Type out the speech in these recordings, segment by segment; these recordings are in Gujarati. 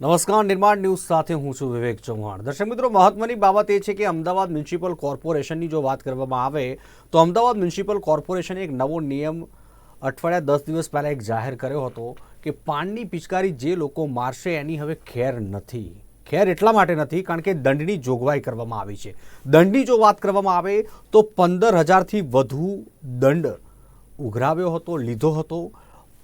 નમસ્કાર, નિર્માણ ન્યૂઝ સાથે હું છું વિવેક ચૌહાણ. દર્શક મિત્રો, મહત્વની બાબત એ છે કે અમદાવાદ મ્યુનિસિપલ કોર્પોરેશનની જો વાત કરવામાં આવે, તો અમદાવાદ મ્યુનિસિપલ કોર્પોરેશને એક નવો નિયમ અઠવાડિયા દસ દિવસ પહેલાં એક જાહેર કર્યો હતો કે પાનની પિચકારી જે લોકો મારશે એની હવે ખેર નથી. ખેર એટલા માટે નથી કારણ કે દંડની જોગવાઈ કરવામાં આવી છે. દંડની જો વાત કરવામાં આવે, તો પંદર હજારથી વધુ દંડ ઉઘરાવ્યો હતો, લીધો હતો.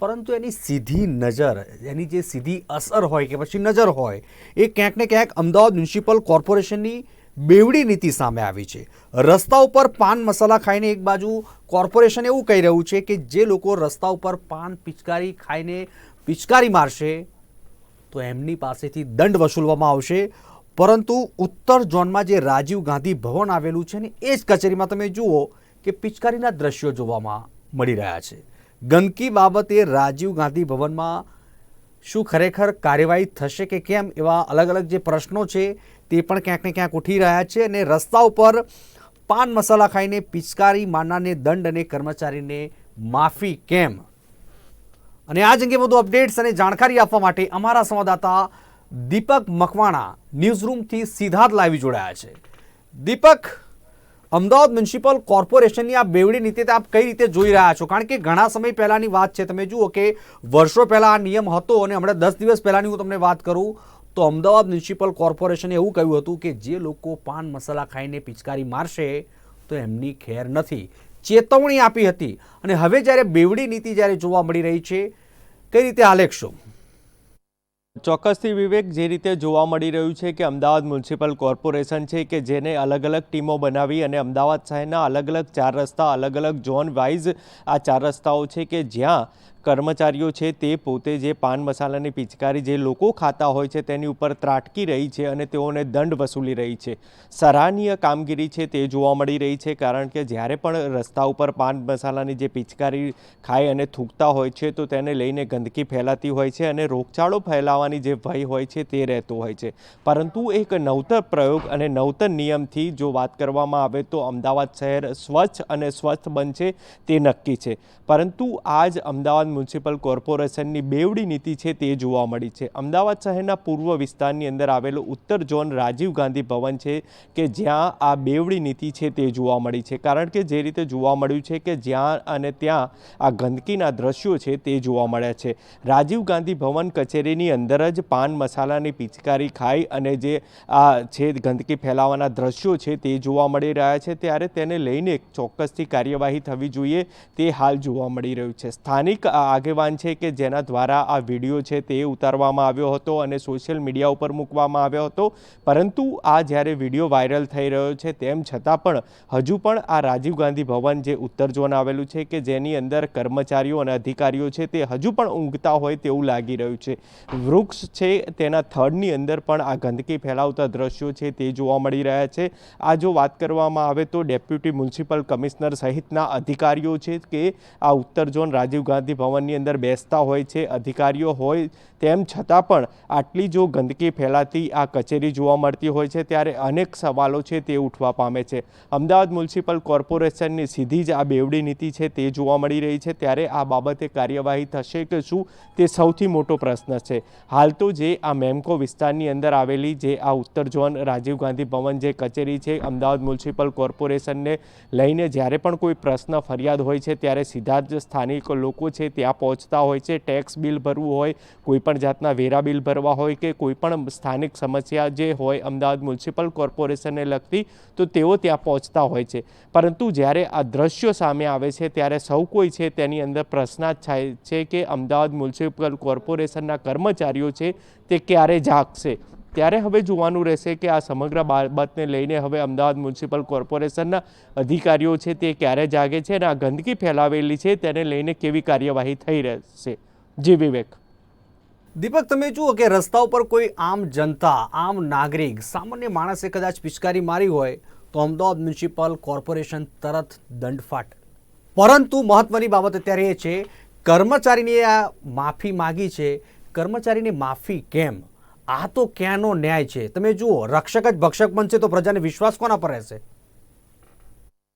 પરંતુ એની સીધી નજર, એની જે સીધી અસર હોય કે પછી નજર હોય, એ ક્યાંક ને ક્યાંક અમદાવાદ મ્યુનિસિપલ કોર્પોરેશનની બેવડી નીતિ સામે આવી છે. રસ્તા ઉપર પાન મસાલા ખાઈને એક બાજુ કોર્પોરેશન એવું કહી રહ્યું છે કે જે લોકો રસ્તા ઉપર પાન પિચકારી ખાઈને પિચકારી મારશે, તો એમની પાસેથી દંડ વસૂલવામાં આવશે. પરંતુ ઉત્તર ઝોનમાં જે રાજીવ ગાંધી ભવન આવેલું છે ને એ જ કચેરીમાં તમે જુઓ કે પિચકારીના દ્રશ્યો જોવામાં મળી રહ્યા છે. ગંદકી બાબતે રાજીવ ગાંધી ભવનમાં શું ખરેખર કાર્યવાહી થશે કે કેમ એવા અલગ અલગ જે પ્રશ્નો છે તે પણ ક્યાંક ને ક્યાંક ઉઠી રહ્યા છે અને રસ્તા ઉપર પાન મસાલા ખાઈને પિચકારી મારનારને દંડ અને કર્મચારીને માફી કેમ? અને આ જ અંગે વધુ અપડેટ્સ અને જાણકારી આપવા માટે અમારા સંવાદદાતા દીપક મકવાણા ન્યૂઝરૂમથી સીધા જ લાઈવ જોડાયા છે. દીપક અમદાવાદ મ્યુનિસિપલ કોર્પોરેશનની આ બેવડી નીતિ આપ કઈ રીતે જોઈ રહ્યા છો? કારણ કે ઘણા સમય પહેલાંની વાત છે, તમે જુઓ કે વર્ષો પહેલાં આ નિયમ હતો અને હમણાં દસ દિવસ પહેલાંની હું તમને વાત કરું, તો અમદાવાદ મ્યુનિસિપલ કોર્પોરેશને એવું કહ્યું હતું કે જે લોકો પાન મસાલા ખાઈને પિચકારી મારશે, તો એમની ખેર નથી. ચેતવણી આપી હતી. અને હવે જ્યારે બેવડી નીતિ જ્યારે જોવા મળી રહી છે, કઈ રીતે આલેખશો ચોક્કસથી વિવેક, જે રીતે જોવા મળી રહ્યું છે કે અમદાવાદ મ્યુનિસિપલ કોર્પોરેશન છે કે જેને અલગ અલગ ટીમો બનાવી અને અમદાવાદ શહેરના અલગ અલગ ચાર રસ્તા, અલગ અલગ ઝોન વાઇઝ આ ચાર રસ્તાઓ છે કે જ્યાં કર્મચારીઓ છે તે પોતે જે પાન મસાલાની પિચકારી જે લોકો ખાતા હોય છે તેની ઉપર ત્રાટકી રહી છે અને તેઓને દંડ વસૂલી રહી છે. સરાહનીય કામગીરી છે તે જોવા મળી રહી છે કારણ કે જ્યારે પણ રસ્તા ઉપર પાન મસાલાની જે પિચકારી ખાય અને થૂકતા હોય છે તો તેને લઈને ગંદકી ફેલાતી હોય છે અને રોગચાળો ફેલાવાની જે ભય હોય છે તે રહેતો હોય છે. પરંતુ એક નવતર પ્રયોગ અને નવતર નિયમથી જો વાત કરવામાં આવે તો અમદાવાદ શહેર સ્વચ્છ અને સ્વસ્થ બનશે તે નક્કી છે. પરંતુ આજ અમદાવાદ મ્યુનિસિપલ કોર્પોરેશનની બેવડી નીતિ છે તે જોવા મળી છે. અમદાવાદ શહેરના પૂર્વ વિસ્તારની અંદર આવેલું ઉત્તર ઝોન રાજીવ ગાંધી ભવન છે કે જ્યાં આ બેવડી નીતિ છે તે જોવા મળી છે. કારણ કે જે રીતે જોવા મળ્યું છે કે જ્યાં અને ત્યાં આ ગંદકીના દ્રશ્યો છે તે જોવા મળ્યા છે. રાજીવ ગાંધી ભવન કચેરીની અંદર જ પાન મસાલાની પિચકારી ખાઈ અને જે આ છે ગંદકી ફેલાવાના દ્રશ્યો છે તે જોવા મળી રહ્યા છે. ત્યારે તેને લઈને ચોક્કસથી કાર્યવાહી થવી જોઈએ તે હાલ જોવા મળી રહ્યું છે. સ્થાનિક આગેવાન છે કે જેના દ્વારા આ વીડિયો છે તે ઉતારવામાં આવ્યો હતો અને સોશિયલ મીડિયા ઉપર મૂકવામાં આવ્યો હતો. પરંતુ આ જ્યારે વીડિયો વાયરલ થઈ રહ્યો છે તેમ છતાં પણ હજુ પણ આ રાજીવ ગાંધી ભવન જે ઉત્તર ઝોન આવેલું છે કે જેની અંદર કર્મચારીઓ અને અધિકારીઓ છે તે હજુ પણ ઊંઘતા હોય તેવું લાગી રહ્યું છે. વૃક્ષ છે તેના થડની અંદર પણ આ ગંદકી ફેલાવતા દ્રશ્યો છે તે જોવા મળી રહ્યા છે. આ જો વાત કરવામાં આવે તો ડેપ્યુટી મ્યુનિસિપલ કમિશનર સહિતના અધિકારીઓ છે કે આ ઉત્તર ઝોન રાજીવ ગાંધી ભવનની અંદર બેસતા હોય છે, અધિકારીઓ હોય, તેમ છતાં પણ આટલી જો ગંદકી ફેલાતી આ કચેરી જોવા મળતી હોય છે, ત્યારે અનેક સવાલો છે તે ઉઠવા પામે છે. અમદાવાદ મ્યુનિસિપલ કોર્પોરેશનની સીધી જ આ બેવડી નીતિ છે તે જોવા મળી રહી છે, ત્યારે આ બાબતે કાર્યવાહી થશે કે શું તે સૌથી મોટો પ્રશ્ન છે. હાલ તો જે આ મેમકો વિસ્તારની અંદર આવેલી જે આ ઉત્તર ઝોન રાજીવ ગાંધી ભવન જે કચેરી છે, અમદાવાદ મ્યુનિસિપલ કોર્પોરેશનને લઈને જ્યારે પણ કોઈ પ્રશ્ન ફરિયાદ હોય છે, ત્યારે સીધા જ સ્થાનિક લોકો છે ત્યાં પહોંચતા હોય છે ટેક્સ બિલ ભરવું હોય કોઈપણ જાતના વેરા બિલ ભરવા હોય કે કોઈ પણ સ્થાનિક સમસ્યા જે હોય અમદાવાદ મ્યુનિસિપલ કોર્પોરેશનને લગતી, તો તેઓ ત્યાં પહોંચતા હોય છે. પરંતુ જ્યારે આ દ્રશ્યો સામે આવે છે, ત્યારે સૌ કોઈ છે તેની અંદર પ્રશ્નાર્થ થાય છે કે અમદાવાદ મ્યુનિસિપલ કોર્પોરેશનના કર્મચારીઓ છે તે ક્યારે જાગશે. ત્યારે હવે જોવાનું રહેશે કે આ સમગ્ર બાબતને લઈને હવે અમદાવાદ મ્યુનિસિપલ કોર્પોરેશનના અધિકારીઓ છે તે ક્યારે જાગે છે અને આ ગંદકી ફેલાવેલી છે તેને લઈને કેવી કાર્યવાહી થઈ રહેશે? જી વિવેક. દીપક, તમે જુઓ કે રસ્તા ઉપર કોઈ આમ જનતા, આમ નાગરિક, સામાન્ય માણસે કદાચ પિચકારી મારી હોય તો અમદાવાદ મ્યુનિસિપલ કોર્પોરેશન તરત દંડફાટ. પરંતુ મહત્વની બાબત અત્યારે એ છે, કર્મચારીને આ માફી માગી છે. કર્મચારીને માફી કેમ? આ તો ક્યાંનો ન્યાય છે? તમે જુઓ, રક્ષક જ ભક્ષક બનશે તો પ્રજાને વિશ્વાસ કોના પર રહેશે?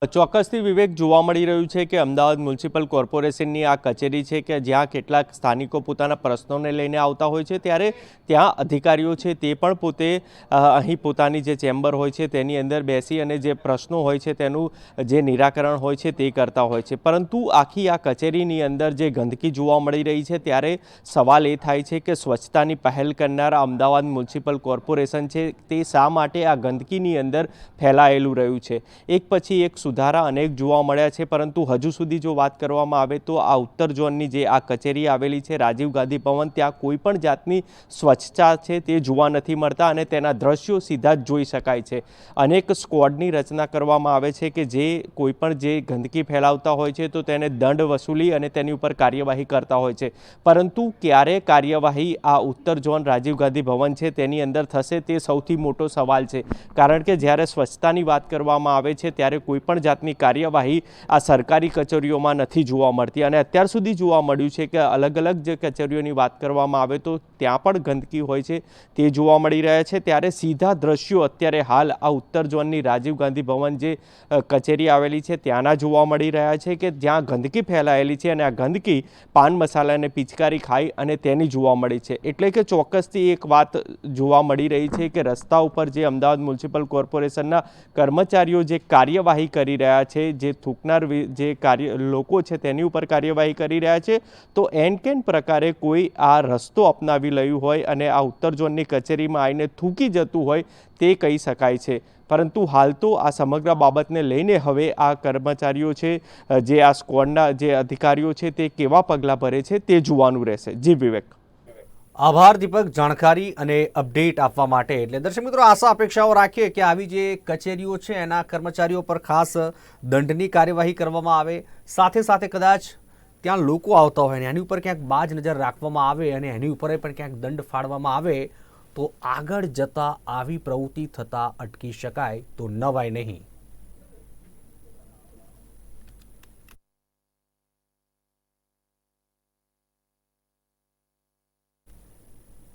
ચોક્કસથી વિવેક જોવા મળી રહ્યું છે કે અમદાવાદ મ્યુનિસિપલ કોર્પોરેશનની આ કચેરી છે કે જ્યાં કેટલાક સ્થાનિકો પોતાના પ્રશ્નોને લઈને આવતા હોય છે, ત્યારે ત્યાં અધિકારીઓ છે તે પણ પોતે અહીં પોતાની જે ચેમ્બર હોય છે તેની અંદર બેસી અને જે પ્રશ્નો હોય છે તેનું જે નિરાકરણ હોય છે તે કરતા હોય છે. પરંતુ આખી આ કચેરીની અંદર જે ગંદકી જોવા મળી રહી છે, ત્યારે સવાલ એ થાય છે કે સ્વચ્છતાની પહેલ કરનારા અમદાવાદ મ્યુનિસિપલ કોર્પોરેશન છે તે શા માટે આ ગંદકીની અંદર ફેલાયેલું રહ્યું છે? એક પછી એક સુધારા અનેક જોવા મળ્યા છે, પરંતુ હજુ સુધી જો વાત કરવામાં આવે તો આ ઉત્તર ઝોનની જે આ કચેરી આવેલી છે, રાજીવ ગાંધી ભવન, ત્યાં કોઈ પણ જાતની સ્વચ્છતા છે તે જોવા નથી મળતા અને તેના દ્રશ્યો સીધા જ જોઈ શકાય છે. અનેક સ્કવોડની રચના કરવામાં આવે છે કે જે કોઈ પણ જે ગંદકી ફેલાવતા હોય છે તો તેને દંડ વસૂલી અને તેની ઉપર કાર્યવાહી કરતા હોય છે. પરંતુ ક્યારે કાર્યવાહી આ ઉત્તર ઝોન રાજીવ ગાંધી ભવન છે તેની અંદર થશે તે સૌથી મોટો સવાલ છે. કારણ કે જ્યારે સ્વચ્છતાની વાત કરવામાં આવે છે, ત્યારે કોઈ પણ જાતની કાર્યવાહી આ સરકારી કચેરીઓમાં નથી જોવા મળતી. અને અત્યાર સુધી જોવા મળ્યું છે કે અલગ અલગ જે કચેરીઓની વાત કરવામાં આવે તો ત્યાં પણ ગંદકી હોય છે. તે જોવા મળી રહ્યા છે. ત્યારે સીધા દ્રશ્યો અત્યારે હાલ આ ઉત્તર ઝોનની રાજીવ ગાંધી ભવન જે કચેરી આવેલી છે ત્યાંના જોવા મળી રહ્યા છે કે જ્યાં ગંદકી ફેલાયેલી છે અને આ ગંદકી પાન મસાલાને પિચકારી ખાઈ અને તેની જોવા મળી છે. એટલે કે ચોક્કસથી એક વાત જોવા મળી રહી છે કે રસ્તા ઉપર જે અમદાવાદ મ્યુનિસિપલ કોર્પોરેશનના કર્મચારીઓ જે કાર્યવાહી કરી રહ્યા છે, જે થૂકનાર જે કાર્ય, લોકો છે તેની ઉપર કાર્યવાહી કરી રહ્યા છે, તો એન કેન પ્રકારે કોઈ આ રસ્તો અપનાવી રહ્યું હોય અને આ ઉત્તર ઝોનની કચેરીમાં આવીને થૂકી જતું હોય તે કહી શકાય છે. પરંતુ હાલ તો આ સમગ્ર બાબતને લઈને હવે આ કર્મચારીઓ છે, જે આ સ્કોડના જે અધિકારીઓ છે તે કેવા પગલાં ભરે છે તે જોવાનું રહેશે. જી વિવેક. આભાર દીપક, જાણકારી અને અપડેટ આપવા માટે. એટલે દર્શક મિત્રો, આશા, અપેક્ષાઓ રાખીએ કે આવી જે કચેરીઓ છે, એના કર્મચારીઓ પર ખાસ દંડની કાર્યવાહી કરવામાં આવે. સાથે સાથે કદાચ ત્યાં લોકો આવતા હોય અને એની ઉપર ક્યાંક બાજ નજર રાખવામાં આવે અને એની ઉપર પણ ક્યાંક દંડ ફાળવામાં આવે, તો આગળ જતાં આવી પ્રવૃત્તિ થતાં અટકી શકાય તો નવાય નહીં.